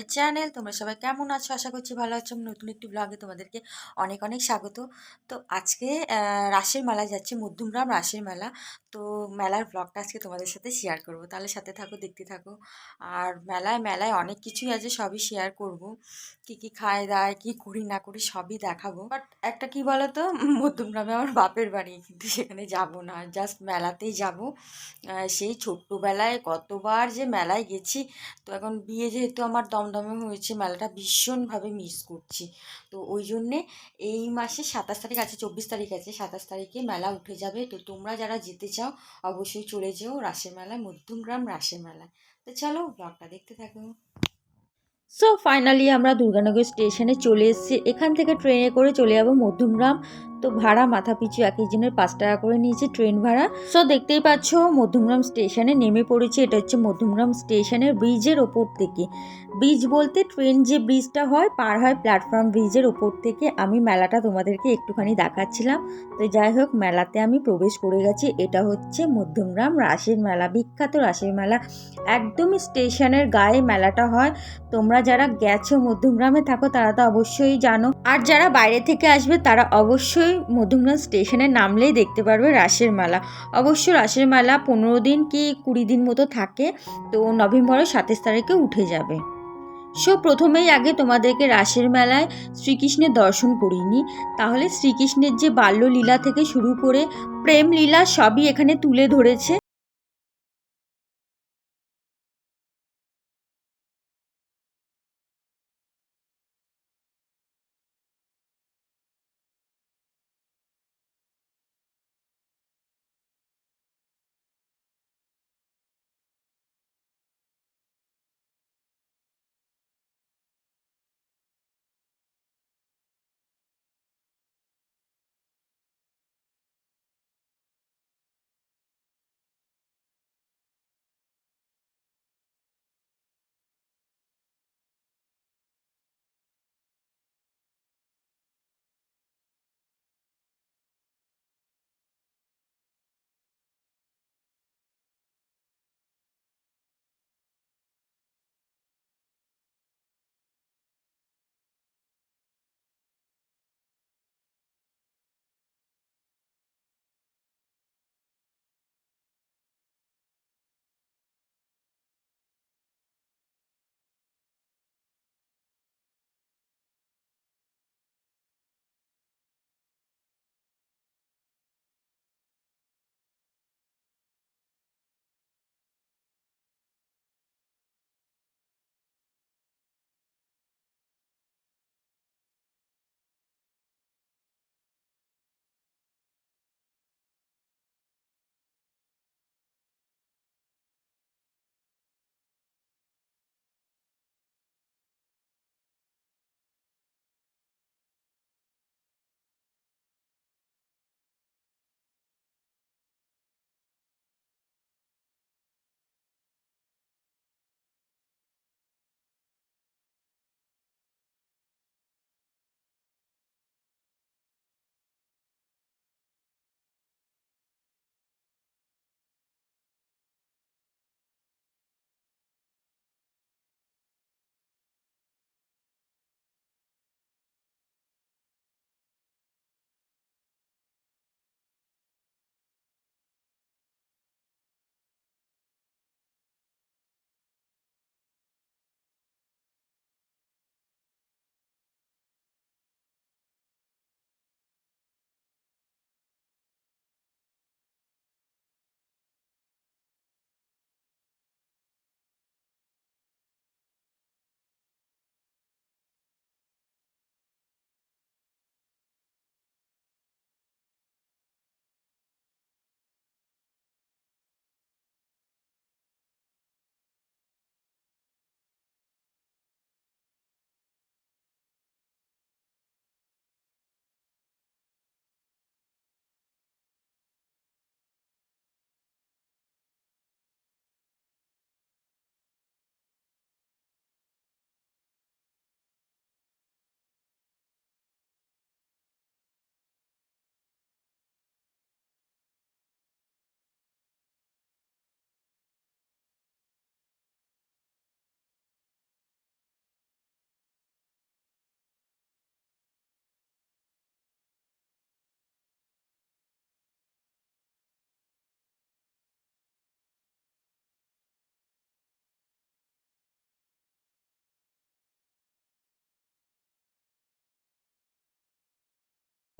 My channel. তোমরা সবাই কেমন আছো? আশা করছি ভালো আছো। নতুন একটি ব্লগে তোমাদেরকে অনেক অনেক স্বাগত। তো আজকে রাসের মেলায় যাচ্ছি, মধ্যমগ্রাম রাসের মেলা। তো মেলার ব্লগটা আজকে তোমাদের সাথে শেয়ার করব। তাহলে সাথে থাকো, দেখতে থাকো। আর মেলায় মেলায় অনেক কিছুই আছে, সবই শেয়ার করব। কি কি খায়, দায়, কি করি, না করি, সবই দেখাবো। বাট একটা কি বলো তো মধ্যমগ্রামে আমার বাপের বাড়ি, কিন্তু সেখানে যাব না। জাস্ট মেলাতেই যাব। সেই ছোট্টবেলায় কতবার যে মেলায় গেছি, তো এখন বিয়ে যেহেতু আমার দমদমে হয়েছে, মেলাটা ভীষণভাবে মিস করছি। তো ওই জন্যে এই মাসে সাতাশ তারিখ আছে, চব্বিশ তারিখ আছে, সাতাশ তারিখে মেলা উঠে যাবে। তো তোমরা যারা যেতে চাও, অবশ্যই চলে যেও রাসের মেলায়, মধ্যমগ্রাম রাসের মেলায়। তো চলো ব্লগটা দেখতে থাকো। সো ফাইনালি আমরা দুর্গানগর স্টেশনে চলে এসেছি। এখান থেকে ট্রেনে করে চলে যাব মধ্যমগ্রাম। তো ভাড়া মাথা পিছু এক একজনের পাঁচ টাকা করে নিয়েছে ট্রেন ভাড়া। সো দেখতেই পাচ্ছ, মধ্যমগ্রাম স্টেশনে নেমে পড়েছে। এটা হচ্ছে মধ্যমগ্রাম স্টেশনের ব্রিজের ওপর থেকে। ব্রিজ বলতে ট্রেন যে ব্রিজটা হয়, পার হয় প্ল্যাটফর্ম ব্রিজের ওপর থেকে। আমি মেলাটা তোমাদেরকে একটুখানি দেখাচ্ছিলাম। তো যাই হোক, মেলাতে আমি প্রবেশ করে গেছি। এটা হচ্ছে মধ্যমগ্রাম রাসের মেলা, বিখ্যাত রাসের মেলা। একদমই স্টেশনের গায়ে মেলাটা হয়। তোমরা যারা গেছো মধ্যমগ্রামে থাকো, তারা তো অবশ্যই জানো। আর যারা বাইরে থেকে আসবে, তারা অবশ্যই মধ্যমগ্রাম স্টেশনে নামলেই দেখতে পারবে রাসের মেলা। অবশ্য রাসের মেলা পনেরো দিন কি কুড়ি দিন মতো থাকে, তো নভেম্বরের সাতাশ তারিখে উঠে যাবে। সো প্রথমেই আগে তোমাদেরকে রাসের মেলায় শ্রীকৃষ্ণের দর্শন করিনি তাহলে শ্রীকৃষ্ণের যে বাল্যলীলা থেকে শুরু করে প্রেম লীলা সবই এখানে তুলে ধরেছে।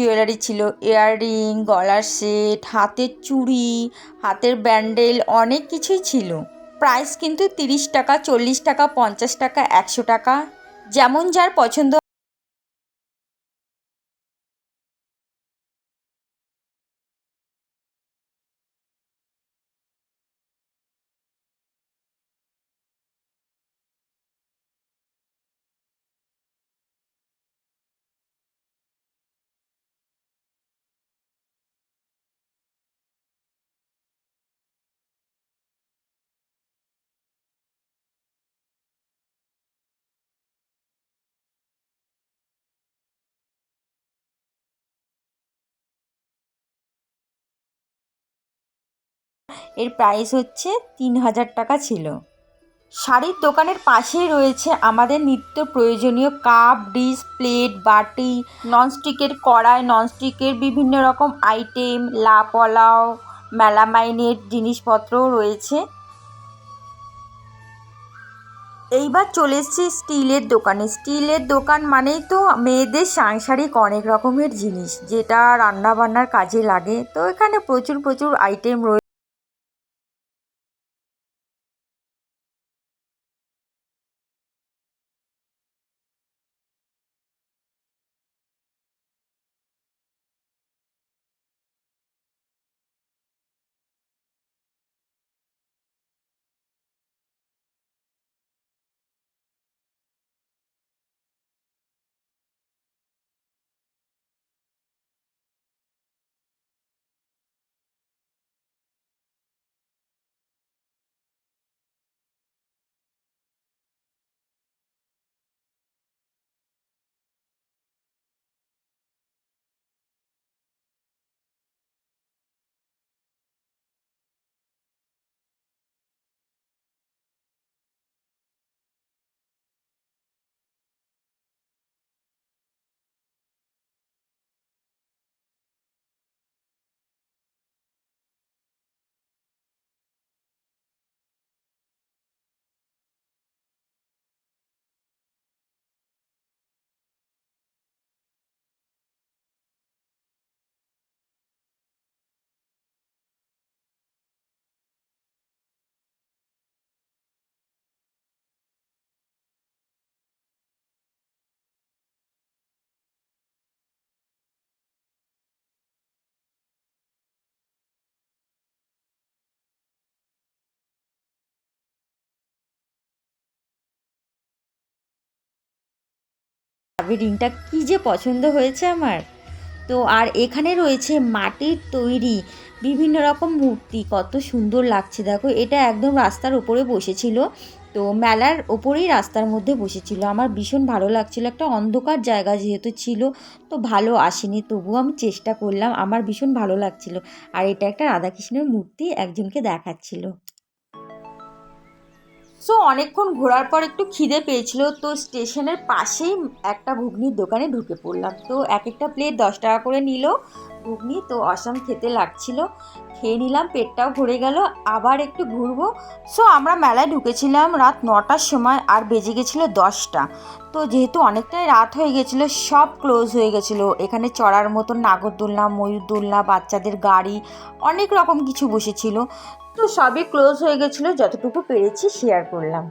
জুয়েলারি ছিল ইয়াররিং গলার সেট হাতের চুড়ি, হাতের ব্যান্ডেল অনেক কিছুই ছিল। প্রাইস কিন্তু তিরিশ টাকা, চল্লিশ টাকা, পঞ্চাশ টাকা, একশো টাকা, যেমন যার পছন্দ এর প্রাইস হচ্ছে তিন হাজার টাকা ছিল। শাড়ির দোকানের পাশেই রয়েছে আমাদের নিত্য প্রয়োজনীয় কাপ ডিস প্লেট বাটি ননস্টিকের কড়াই ননস্টিকের বিভিন্ন রকম আইটেম লা পলাও মেলামাইনের জিনিসপত্রও রয়েছে। এইবার চলে এসেছি স্টিলের দোকানে। স্টিলের দোকান মানেই তো মেয়েদের সাংসারিক অনেক রকমের জিনিস, যেটা রান্না বান্নার কাজে লাগে। তো এখানে প্রচুর প্রচুর আইটেম রয়েছে রিংটা কী যে পছন্দ হয়েছে আমার। তো আর এখানে রয়েছে মাটির তৈরি বিভিন্ন রকম মূর্তি, কত সুন্দর লাগছে। দেখো, এটা একদম রাস্তার ওপরে বসেছিল। তো মেলার ওপরেই রাস্তার মধ্যে বসেছিল। আমার ভীষণ ভালো লাগছিল। একটা অন্ধকার জায়গা যেহেতু ছিল, তো ভালো আসেনি। তবুও আমি চেষ্টা করলাম। আমার ভীষণ ভালো লাগছিল। আর এটা একটা রাধাকৃষ্ণের মূর্তি একজনকে দেখাচ্ছিল। সো অনেকক্ষণ ঘোরার পর একটু খিদে পেয়েছিল, তো স্টেশনের পাশেই একটা ঘুগনির দোকানে ঢুকে পড়লাম। তো এক একটা প্লেট দশ টাকা করে নিল ঘুগনি, তো অসম খেতে লাগছিল। খেয়ে নিলাম, পেটটাও ভরে গেল, আবার একটু ঘুরবো। সো আমরা মেলায় ঢুকেছিলাম রাত নটার সময়, আর বেজে গেছিল দশটা। তো যেহেতু অনেকটাই রাত হয়ে গেছিল, সব ক্লোজ হয়ে গেছিল। এখানে চড়ার মতন নাগরদোলনা ময়ূর দোলনা বাচ্চাদের গাড়ি, অনেক রকম কিছু বসেছিল। তো সবই ক্লোজ হয়ে গেছিল, যতটুকু পেরেছি শেয়ার করলাম।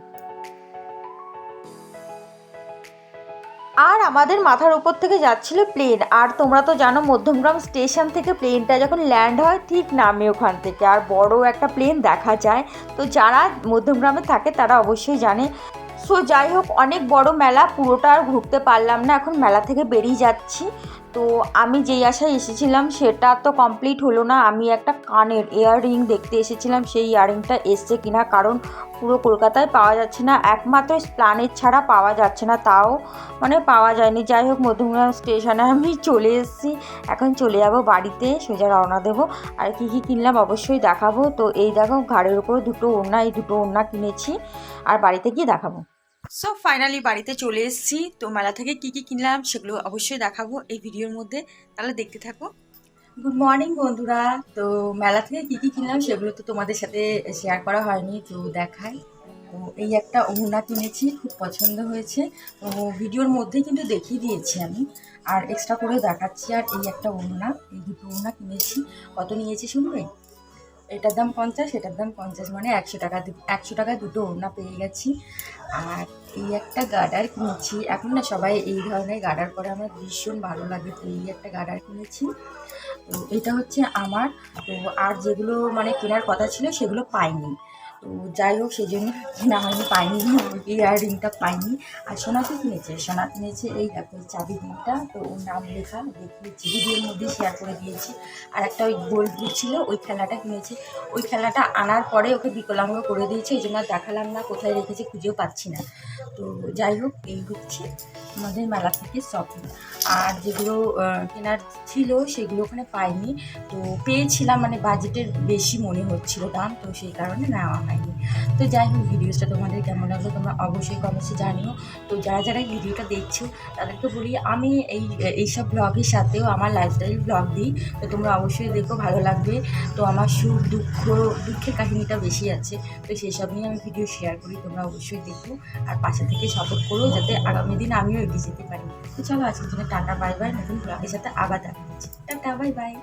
আর আমাদের মাথার উপর থেকে যাচ্ছিল প্লেন আর তোমরা তো জানো মধ্যমগ্রাম স্টেশন থেকে প্লেনটা যখন ল্যান্ড হয়, ঠিক নামে ওখান থেকে। আর বড় একটা প্লেন দেখা যায়, তো যারা মধ্যমগ্রামে থাকে তারা অবশ্যই জানে। সো যাই হোক, অনেক বড় মেলা, পুরোটা আর ঘুরতে পারলাম না, এখন মেলা থেকে বেরিয়ে যাচ্ছি। তো আমি যেই আশায় এসেছিলাম সেটা তো কমপ্লিট হলো না। আমি একটা কানের ইয়াররিং দেখতে এসেছিলাম, সেই ইয়াররিংটা এসছে কিনা, কারণ পুরো কলকাতায় পাওয়া যাচ্ছে না। একমাত্র প্ল্যানেট ছাড়া পাওয়া যাচ্ছে না, তাও মানে পাওয়া যায়নি। যাই হোক মধুমগ্রাম স্টেশনে আমি চলে এসেছি। এখন চলে যাব বাড়িতে, সোজা রওনা দেবো। আর কী কী কিনলাম অবশ্যই দেখাবো। তো এই দেখো, ঘাড়ের উপরে দুটো ওড়না, এই দুটো ওড়না কিনেছি। আর বাড়িতে গিয়ে দেখাবো। সো ফাইনালি বাড়িতে চলে এসেছি। তো মেলা থেকে কি কি কিনলাম সেগুলো অবশ্যই দেখাবো এই ভিডিওর মধ্যে। তাহলে দেখতে থাকো। গুড মর্নিং বন্ধুরা। তো মেলা থেকে কি কি কিনলাম সেগুলো তো তোমাদের সাথে শেয়ার করা হয়নি, তো দেখাই। তো এই একটা ওড়না কিনেছি, খুব পছন্দ হয়েছে। তো ভিডিওর মধ্যেই কিন্তু দেখিয়ে দিয়েছি আমি। আর এক্সট্রা করে দেখাচ্ছি আর এই একটা ওড়না, এই দুটো ওড়না কিনেছি। কত নিয়েছি শুনবে এটার দাম পঞ্চাশ, এটার দাম পঞ্চাশ মানে একশো টাকা, একশো টাকায় দুটো ওড়না পেয়ে গেছি। আর এই একটা গার্ডার কিনেছি। এখন না সবাই এই ধরনের গার্ডার পরে আমার ভীষণ ভালো লাগে। তো এই একটা গার্ডার কিনেছি। তো এটা হচ্ছে আমার। তো আর যেগুলো মানে কেনার কথা ছিল সেগুলো পাইনি। তো যাই হোক সেই জন্য কেনা হয়নি, পাইনি। ইয়াররিংটা পাইনি। আর সোনাকে কিনেছে। সোনা কিনেছে এই দেখো চাবি রিংটা। তো ওর নাম লেখা দেখিয়েছি ভিডিওর মধ্যে শেয়ার করে দিয়েছি। আর একটা ওই গোল্ড ছিল, ওই খেলাটা কিনেছে। ওই খেলাটা আনার পরে ওকে বিকলাঙ্গ করে দিয়েছে। এই জন্য দেখালাম না, কোথায় রেখেছে খুঁজেও পাচ্ছি না। তো যাই হোক, এই হচ্ছে আমাদের মেলা থেকে শপিং আর যেগুলো কেনার ছিল সেগুলো ওখানে পাইনি। তো পেয়েছিলাম মানে বাজেটের বেশি মনে হচ্ছিল দাম, তো সেই কারণে নেওয়া হয়নি। তো যাই হোক, ভিডিওসটা তোমাদের কেমন লাগল তোমরা অবশ্যই কমেন্টসে জানিও। তো যারা যারা ভিডিওটা দেখছ, তাদেরকে বলি, আমি এই, এইসব ব্লগের সাথেও আমার লাইফস্টাইল ব্লগ দিই। তো তোমরা অবশ্যই দেখো, ভালো লাগবে। তো আমার সুখ, দুঃখ, দুঃখের কাহিনীটা বেশি আছে। তো সেই সব নিয়ে আমি ভিডিও শেয়ার করি, তোমরা অবশ্যই দেখো। আর পাশে থেকে সাপোর্ট করো যাতে আগামী দিন আমিও এগিয়ে যেতে পারি। তো চলো আজকের জন্য টাটা বাই বাই নতুন ব্লগের সাথে আবার দেখা হচ্ছে। Tata bye bye